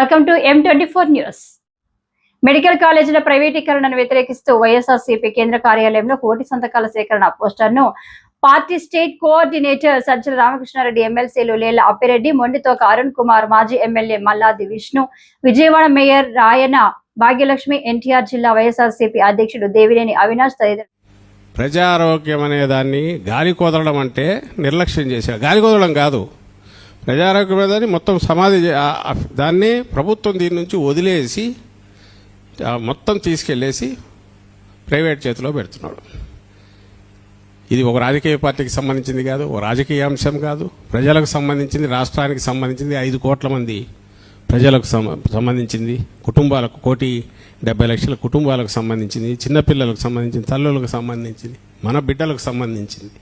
Welcome to M twenty four news medical కాలేజీల ప్రైవేటీకరణను వ్యతిరేకిస్తూ వైఎస్ఆర్సీపీ కేంద్ర కార్యాలయంలో కోటి సంతకాల సేకరణ పోస్టర్ను party state coordinator Sajjala Ramakrishna Reddy ఎమ్మెల్సీలు లేల అప్పిరెడ్డి మొండితోక అరుణ్ కుమార్ మాజీ ఎమ్మెల్యే మల్లాది విష్ణు విజయవాడ మేయర్ రాయన భాగ్యలక్ష్మి ఎన్టీఆర్ జిల్లా వైఎస్ఆర్సీపీ అధ్యక్షుడు దేవినేని అవినాష్ తదితరులు. ప్రజారోగ్యం అనే దాన్ని గాలి కుదరడం అంటే నిర్లక్ష్యం చేశారు. గాలి కుదరడం కాదు. ప్రజారోగ్య అనేది మొత్తం సమాధి దాన్నే దాన్ని ప్రభుత్వం దీని నుంచి వదిలేసి మొత్తం తీసుకెళ్ళేసి ప్రైవేట్ చేతిలో పెడుతున్నాడు. ఇది ఒక రాజకీయ పార్టీకి సంబంధించింది కాదు ఒక రాజకీయ అంశం కాదు. ప్రజలకు సంబంధించింది రాష్ట్రానికి సంబంధించింది ఐదు కోట్ల మంది ప్రజలకు సంబంధించింది కుటుంబాలకు కోటి డెబ్బై లక్షల కుటుంబాలకు సంబంధించింది చిన్నపిల్లలకు సంబంధించింది తల్లులకు సంబంధించింది మన బిడ్డలకు సంబంధించింది.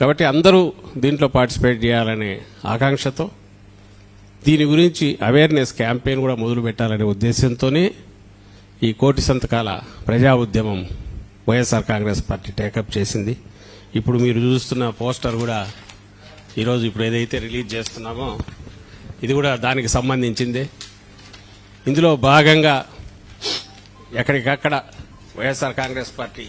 కాబట్టి అందరూ దీంట్లో పార్టిసిపేట్ చేయాలనే ఆకాంక్షతో దీని గురించి అవేర్నెస్ క్యాంపెయిన్ కూడా మొదలు పెట్టాలనే ఉద్దేశంతోనే ఈ కోటి సంతకాల ప్రజా ఉద్యమం వైఎస్ఆర్ కాంగ్రెస్ పార్టీ టేకప్ చేసింది. ఇప్పుడు మీరు చూస్తున్న పోస్టర్ కూడా ఈరోజు ఇప్పుడు ఏదైతే రిలీజ్ చేస్తున్నామో ఇది కూడా దానికి సంబంధించిందే. ఇందులో భాగంగా ఎక్కడికక్కడ వైఎస్ఆర్ కాంగ్రెస్ పార్టీ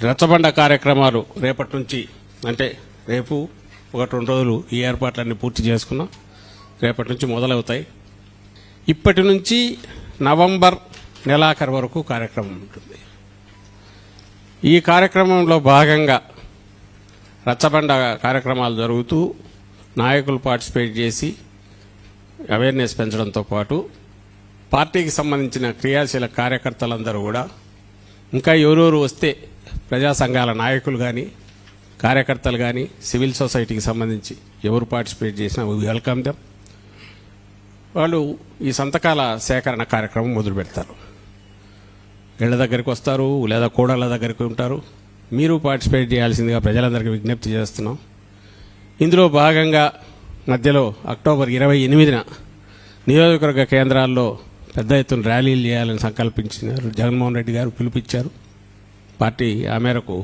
రచ్చబండ కార్యక్రమాలు రేపటి నుంచి అంటే రేపు ఒకటి రెండు రోజులు ఈ ఏర్పాట్లన్నీ పూర్తి చేసుకున్నాం. రేపటి నుంచి మొదలవుతాయి. ఇప్పటి నుంచి నవంబర్ నెలాఖరు వరకు కార్యక్రమం ఉంటుంది. ఈ కార్యక్రమంలో భాగంగా రచ్చబండ కార్యక్రమాలు జరుగుతూ నాయకులు పార్టిసిపేట్ చేసి అవేర్నెస్ పెంచడంతో పాటు పార్టీకి సంబంధించిన క్రియాశీల కార్యకర్తలందరూ కూడా ఇంకా ఎవరెవరు వస్తే ప్రజా సంఘాల నాయకులు కానీ కార్యకర్తలు కానీ సివిల్ సొసైటీకి సంబంధించి ఎవరు పార్టిసిపేట్ చేసినా వెల్కమ్ దెమ్ వాళ్ళు ఈ సంతకాల సేకరణ కార్యక్రమం మొదలు పెడతారు. ఇళ్ళ దగ్గరికి వస్తారు లేదా కూడళ్ళ దగ్గరికి ఉంటారు. మీరు పార్టిసిపేట్ చేయాల్సిందిగా ప్రజలందరికీ విజ్ఞప్తి చేస్తున్నాం. ఇందులో భాగంగా మధ్యలో అక్టోబర్ ఇరవై ఎనిమిదిన నియోజకవర్గ కేంద్రాల్లో పెద్ద ఎత్తున ర్యాలీలు చేయాలని సంకల్పించినారు జగన్మోహన్ రెడ్డి గారు పిలుపిచ్చారు పార్టీ ఆ మేరకు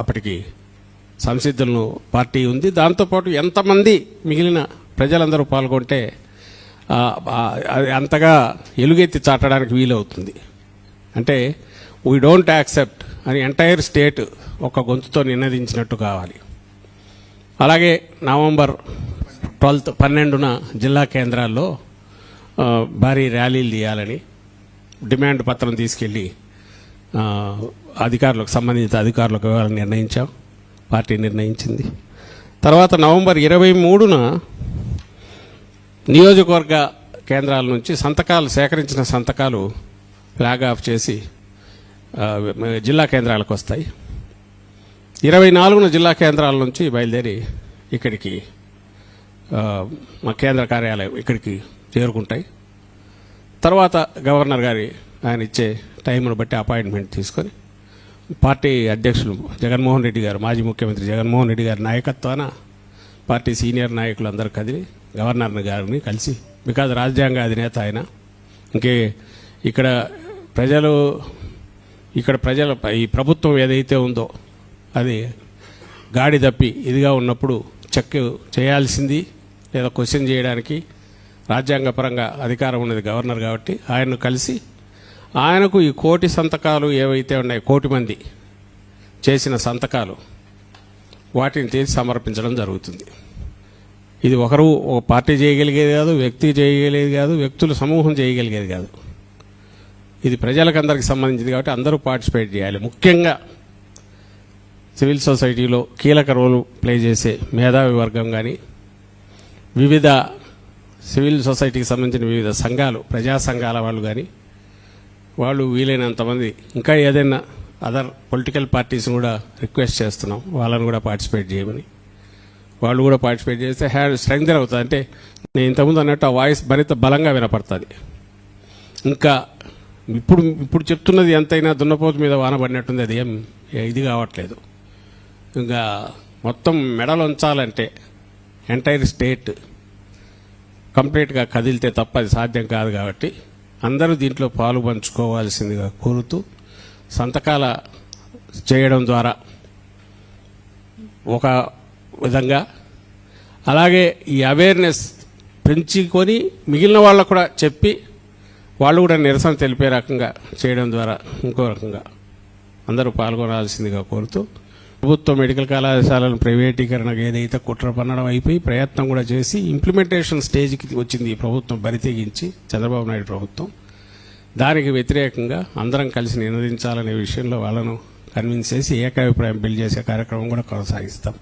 అప్పటికి సంసిద్ధులను పార్టీ ఉంది. దాంతోపాటు ఎంతమంది మిగిలిన ప్రజలందరూ పాల్గొంటే అంతగా ఎలుగెత్తి చాటడానికి వీలవుతుంది. అంటే వీ డోంట్ యాక్సెప్ట్ అని ఎంటైర్ స్టేట్ ఒక గొంతుతో నినదించినట్టు కావాలి. అలాగే నవంబర్ ట్వెల్త్ పన్నెండున జిల్లా కేంద్రాల్లో భారీ ర్యాలీలు తీయాలని డిమాండ్ పత్రం తీసుకెళ్ళి అధికారులకు సంబంధించిన అధికారులకు ఇవ్వాలని నిర్ణయించాం. పార్టీ నిర్ణయించింది. తర్వాత నవంబర్ ఇరవై మూడున నియోజకవర్గ కేంద్రాల నుంచి సంతకాలు సేకరించిన సంతకాలు ఫ్లాగ్ ఆఫ్ చేసి జిల్లా కేంద్రాలకు వస్తాయి. ఇరవై నాలుగున జిల్లా కేంద్రాల నుంచి బయలుదేరి ఇక్కడికి మా కేంద్ర కార్యాలయం ఇక్కడికి చేరుకుంటాయి. తర్వాత గవర్నర్ గారి ఆయన ఇచ్చే టైంను బట్టి అపాయింట్మెంట్ తీసుకొని పార్టీ అధ్యక్షులు జగన్మోహన్ రెడ్డి గారు మాజీ ముఖ్యమంత్రి జగన్మోహన్ రెడ్డి గారి నాయకత్వాన పార్టీ సీనియర్ నాయకులు అందరూ కదిలి గవర్నర్ గారిని కలిసి బికాజ్ రాజ్యాంగ అధినేత ఆయన. ఇంకే ఇక్కడ ప్రజలు ఇక్కడ ప్రజల ఈ ప్రభుత్వం ఏదైతే ఉందో అది గాడి తప్పి ఇదిగా ఉన్నప్పుడు చెక్ చేయాల్సింది లేదా క్వశ్చన్ చేయడానికి రాజ్యాంగపరంగా అధికారం ఉన్నది గవర్నర్ కాబట్టి ఆయన్ను కలిసి ఆయనకు ఈ కోటి సంతకాలు ఏవైతే ఉన్నాయి కోటి మంది చేసిన సంతకాలు వాటిని తీసి సమర్పించడం జరుగుతుంది. ఇది ఒకరు ఒక పార్టీ చేయగలిగేది కాదు వ్యక్తి చేయగలిగేది కాదు వ్యక్తుల సమూహం చేయగలిగేది కాదు. ఇది ప్రజలకు అందరికి సంబంధించింది కాబట్టి అందరూ పార్టిసిపేట్ చేయాలి. ముఖ్యంగా సివిల్ సొసైటీలో కీలక రోల్ ప్లే చేసే మేధావి వర్గం కానీ వివిధ సివిల్ సొసైటీకి సంబంధించిన వివిధ సంఘాలు ప్రజా సంఘాల వాళ్ళు కానీ వాళ్ళు వీలైనంతమంది ఇంకా ఏదైనా అదర్ పొలిటికల్ పార్టీస్ కూడా రిక్వెస్ట్ చేస్తున్నాం. వాళ్ళని కూడా పార్టిసిపేట్ చేయమని. వాళ్ళు కూడా పార్టిసిపేట్ చేస్తే హ్యాండ్ స్ట్రెంగ్త్ అవుతుంది. అంటే నేను ఇంతకుముందు అన్నట్టు ఆ వాయిస్ మరింత బలంగా వినపడుతుంది. ఇంకా ఇప్పుడు ఇప్పుడు చెప్తున్నది ఎంతైనా దున్నపోతు మీద వాన పడినట్టుంది. అది ఏం ఇది కావట్లేదు. ఇంకా మొత్తం మెడలు ఉంచాలంటే ఎంటైర్ స్టేట్ కంప్లీట్గా కదిలితే తప్ప అది సాధ్యం కాదు కాబట్టి అందరూ దీంట్లో పాలు పంచుకోవాల్సిందిగా కోరుతూ సంతకాల చేయడం ద్వారా ఒక విధంగా అలాగే ఈ అవేర్నెస్ పెంచుకొని మిగిలిన వాళ్ళకు కూడా చెప్పి వాళ్ళు కూడా నిరసన తెలిపే రకంగా చేయడం ద్వారా ఇంకో రకంగా అందరూ పాల్గొనాల్సిందిగా కోరుతూ ప్రభుత్వ మెడికల్ కళాశాలను ప్రైవేటీకరణకు ఏదైతే కుట్ర పన్నడం అయిపోయి ప్రయత్నం కూడా చేసి ఇంప్లిమెంటేషన్ స్టేజ్కి వచ్చింది ఈ ప్రభుత్వం బరితెగించి చంద్రబాబు నాయుడు ప్రభుత్వం. దానికి వ్యతిరేకంగా అందరం కలిసి నినదించాలనే విషయంలో వాళ్ళను కన్విన్స్ చేసి ఏకాభిప్రాయం బిల్డ్ చేసే కార్యక్రమం కూడా కొనసాగిస్తాం.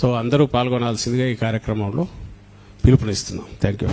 సో అందరూ పాల్గొనాల్సిందిగా ఈ కార్యక్రమంలో పిలుపునిస్తున్నాం. Thank you